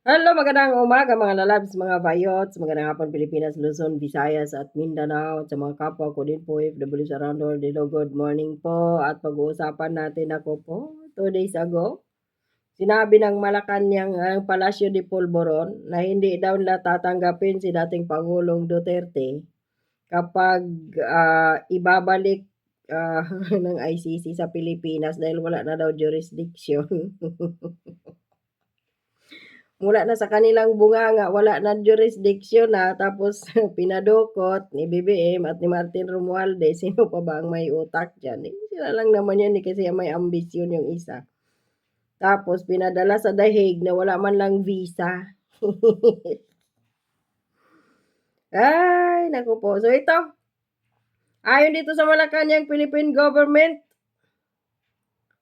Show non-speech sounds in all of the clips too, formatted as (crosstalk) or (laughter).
Hello, magandang umaga mga lalabs, mga bayots, magandang hapon Pilipinas, Luzon, Visayas at Mindanao sa mga kapwa ko din po FW sa world. Hello, good morning po at pag-uusapan natin ako po two days ago. Sinabi ng Malacanang ang Palasyo de Polvoron na hindi daw nila tatanggapin si dating Pangulong Duterte kapag ah, ibabalik ah, (laughs) ng ICC sa Pilipinas dahil wala na daw jurisdiction. (laughs) mula na sa kanilang bunganga, wala na jurisdiction na, tapos (laughs) pinadukot ni BBM at ni Martin Romualdez, (laughs) sino pa ba ang may utak dyan? Eh, sila lang naman yan, eh, kasi may ambisyon yung isa. Tapos pinadala sa dahig na wala man lang visa. (laughs) Ay, naku po. So ito, ayon dito sa Malacanang Philippine government,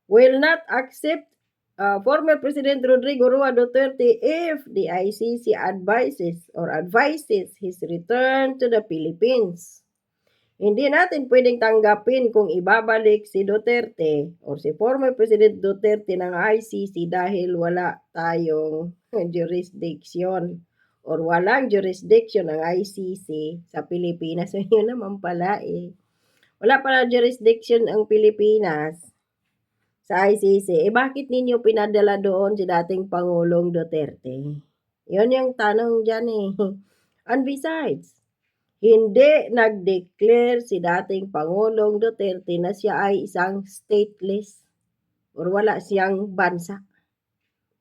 will not accept uh, former President Rodrigo Roa Duterte if the ICC advises or advises his return to the Philippines. Hindi natin pwedeng tanggapin kung ibabalik si Duterte or si former President Duterte ng ICC dahil wala tayong (laughs) jurisdiction or walang jurisdiction ng ICC sa Pilipinas. So, (laughs) yun naman pala eh. Wala pala jurisdiction ang Pilipinas sa ICC, eh bakit ninyo pinadala doon si dating Pangulong Duterte? Yun yung tanong dyan eh. (laughs) And besides, hindi nag-declare si dating Pangulong Duterte na siya ay isang stateless or wala siyang bansa.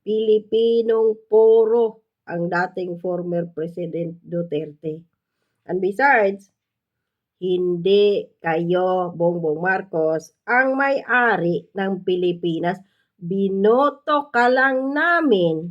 Pilipinong puro ang dating former President Duterte. And besides, hindi kayo, Bongbong Marcos, ang may-ari ng Pilipinas. Binoto ka lang namin.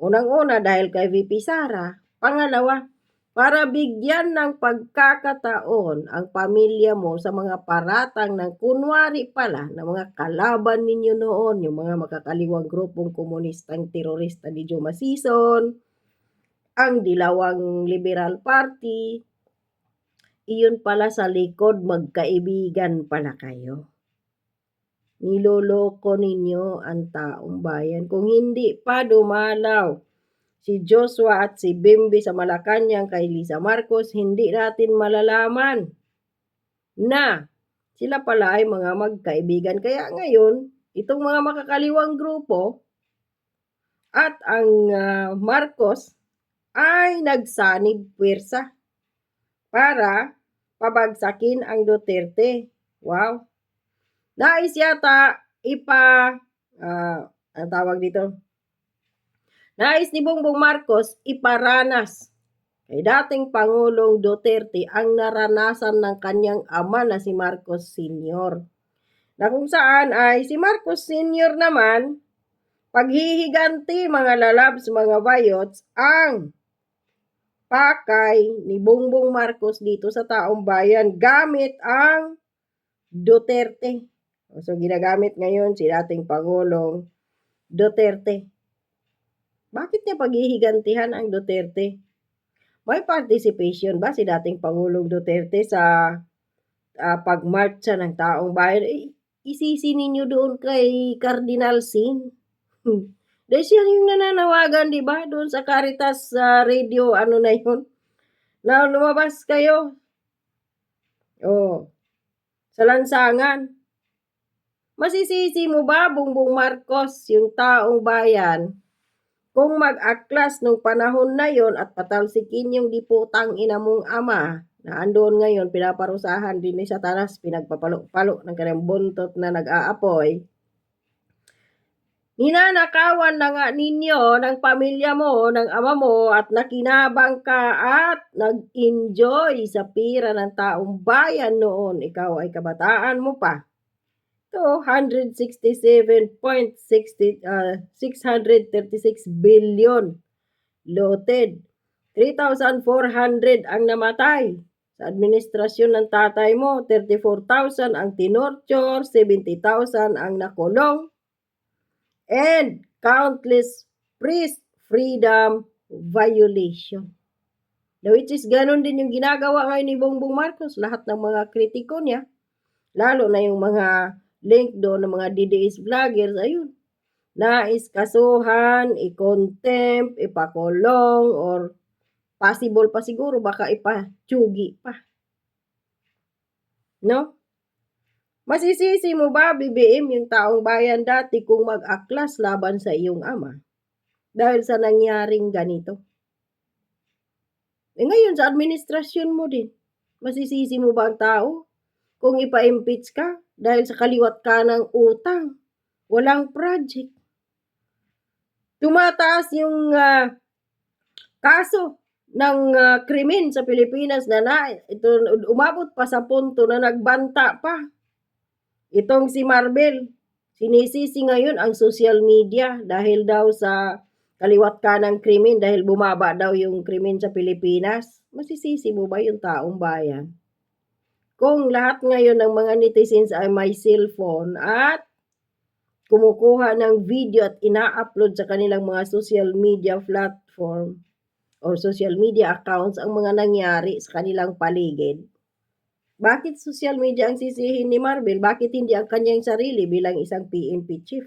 Unang-una dahil kay VP Sara. Pangalawa, para bigyan ng pagkakataon ang pamilya mo sa mga paratang ng kunwari pala ng mga kalaban ninyo noon, yung mga makakaliwang grupong komunistang terorista ni Joma Sison, ang Dilawang Liberal Party, iyon pala sa likod magkaibigan pala kayo. Niloloko ninyo ang taong bayan. Kung hindi pa dumalaw si Joshua at si Bimbi sa Malacanang kay Lisa Marcos, hindi natin malalaman na sila pala ay mga magkaibigan. Kaya ngayon, itong mga makakaliwang grupo at ang uh, Marcos ay nagsanib pwersa para pabagsakin ang Duterte. Wow. Nais yata ipa, uh, ang tawag dito, nais ni Bongbong Marcos iparanas kay dating Pangulong Duterte ang naranasan ng kanyang ama na si Marcos Sr. Na kung saan ay si Marcos Sr. naman, paghihiganti mga lalabs, mga bayots, ang pakay ni Bongbong Marcos dito sa taong bayan gamit ang Duterte. So, ginagamit ngayon si dating Pangulong Duterte. Bakit niya paghihigantihan ang Duterte? May participation ba si dating Pangulong Duterte sa uh, pagmarcha ng taong bayan? Eh, isisi ninyo doon kay Cardinal Sin. Dahil siya yung nananawagan, di ba? Doon sa Caritas sa uh, radio, ano na yun? Na lumabas kayo. Oh. Sa lansangan. Masisisi mo ba, Bongbong Marcos, yung taong bayan, kung mag-aklas nung panahon na yon at patalsikin yung diputang ina mong ama na andoon ngayon, pinaparusahan din ni Satanas, pinagpapalo-palo ng kanyang buntot na nag-aapoy, Ninanakawan na nga ninyo ng pamilya mo, ng ama mo, at nakinabang ka at nag-enjoy sa pira ng taong bayan noon. Ikaw ay kabataan mo pa. So, 167.636 uh, 636 billion loaded. 3,400 ang namatay. Sa administrasyon ng tatay mo, 34,000 ang tinorture, 70,000 ang nakulong and countless priest freedom violation. Now, which is ganun din yung ginagawa ngayon ni Bongbong Marcos. Lahat ng mga kritiko niya, lalo na yung mga link doon ng mga DDS vloggers, ayun, nais kasuhan, i-contempt, ipakulong, or possible pa siguro baka ipatsugi pa. No? Masisisi mo ba, BBM, yung taong bayan dati kung mag-aklas laban sa iyong ama? Dahil sa nangyaring ganito. Eh ngayon, sa administrasyon mo din, masisisi mo ba ang tao? Kung ipa-impeach ka dahil sa kaliwat ka ng utang, walang project. Tumataas yung ah, kaso ng ah, krimen sa Pilipinas na na ito umabot pa sa punto na nagbanta pa. Itong si Marvel, sinisisi ngayon ang social media dahil daw sa kaliwat ka ng krimen dahil bumaba daw yung krimen sa Pilipinas. Masisisi mo ba yung taong bayan? Kung lahat ngayon ng mga netizens ay may cellphone at kumukuha ng video at ina-upload sa kanilang mga social media platform or social media accounts ang mga nangyari sa kanilang paligid. Bakit social media ang sisihin ni Marvel? Bakit hindi ang kanyang sarili bilang isang PNP chief?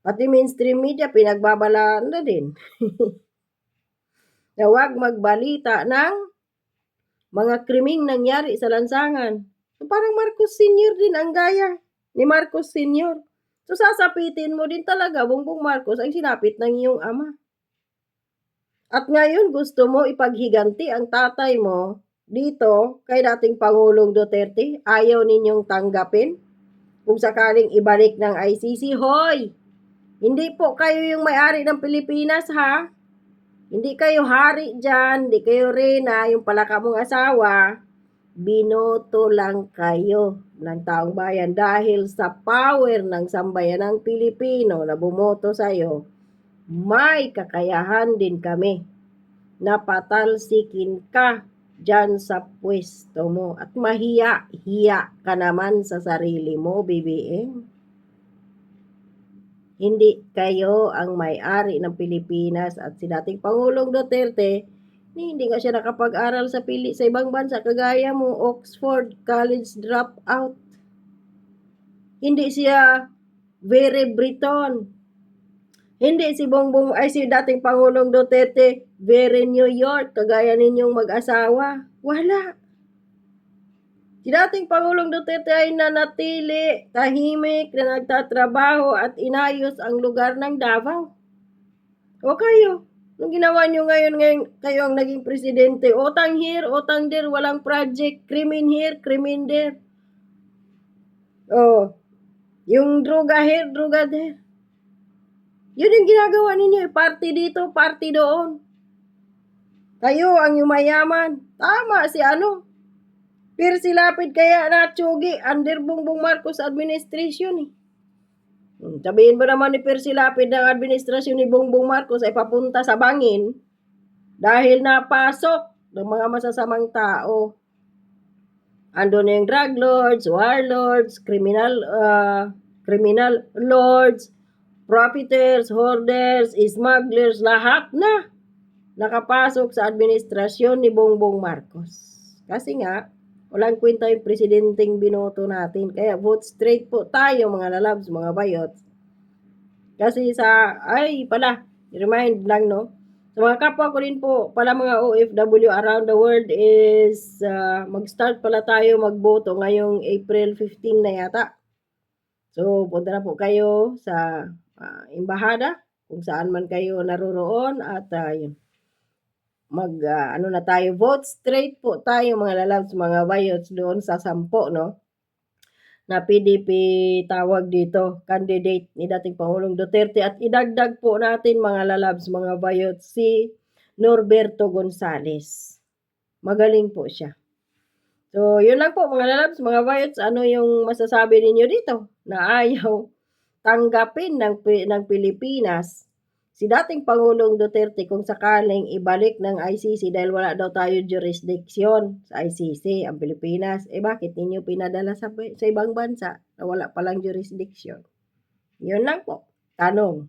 Pati mainstream media, pinagbabalaan na din. (laughs) na huwag magbalita ng mga kriming nangyari sa lansangan. So, parang Marcos Sr. din ang gaya ni Marcos Sr. So, sasapitin mo din talaga, Bongbong Marcos, ang sinapit ng iyong ama. At ngayon, gusto mo ipaghiganti ang tatay mo dito kay dating Pangulong Duterte. Ayaw ninyong tanggapin? Kung sakaling ibalik ng ICC, hoy! Hindi po kayo yung may-ari ng Pilipinas, ha? Hindi kayo hari dyan, hindi kayo reyna, yung palaka mong asawa. Binoto lang kayo ng taong bayan dahil sa power ng sambayanang Pilipino na bumoto sa'yo, may kakayahan din kami na patalsikin ka dyan sa pwesto mo at mahiya-hiya ka naman sa sarili mo, BBM. Hindi kayo ang may-ari ng Pilipinas at si dating Pangulong Duterte, hindi nga siya nakapag-aral sa pili sa ibang bansa kagaya mo, Oxford College dropout. Hindi siya very Briton. Hindi si Bongbong ay si dating Pangulong Duterte very New York kagaya ninyong mag-asawa. Wala. Si dating Pangulong Duterte ay nanatili, tahimik, na nagtatrabaho at inayos ang lugar ng Davao. O kayo, nung ginawa nyo ngayon, ngayon kayo ang naging presidente, utang here, utang there, walang project, krimen here, krimen there. Oh, yung droga here, droga there. Yun yung ginagawa ninyo, eh, party dito, party doon. Kayo ang yumayaman. Tama si ano, pero silapid kaya na tsugi under Bongbong Marcos administration eh. Hmm, Sabihin mo naman ni Percy Lapid ng administrasyon ni Bongbong Marcos ay papunta sa bangin dahil napasok ng mga masasamang tao. Ando na yung drug lords, warlords, criminal, uh, criminal lords, profiteers, hoarders, smugglers, lahat na nakapasok sa administrasyon ni Bongbong Marcos. Kasi nga, Walang kwenta yung presidenteng binoto natin. Kaya vote straight po tayo mga lalabs, mga bayot. Kasi sa, ay pala, remind lang no. Sa mga kapwa ko rin po, pala mga OFW around the world is uh, mag-start pala tayo magboto ngayong April 15 na yata. So, punta na po kayo sa uh, embahada kung saan man kayo naroroon at uh, yun mag uh, ano na tayo vote straight po tayo mga lalabs mga bayots doon sa sampo no? Na PDP tawag dito candidate ni dating Pangulong Duterte. At idagdag po natin mga lalabs mga bayots si Norberto Gonzales. Magaling po siya. So yun lang po mga lalabs mga bayots ano yung masasabi ninyo dito? Na ayaw tanggapin ng, ng Pilipinas si dating Pangulong Duterte kung sakaling ibalik ng ICC dahil wala daw tayo jurisdiction sa ICC, ang Pilipinas, eh bakit ninyo pinadala sa, sa ibang bansa na wala palang jurisdiction? Yun lang po. Tanong.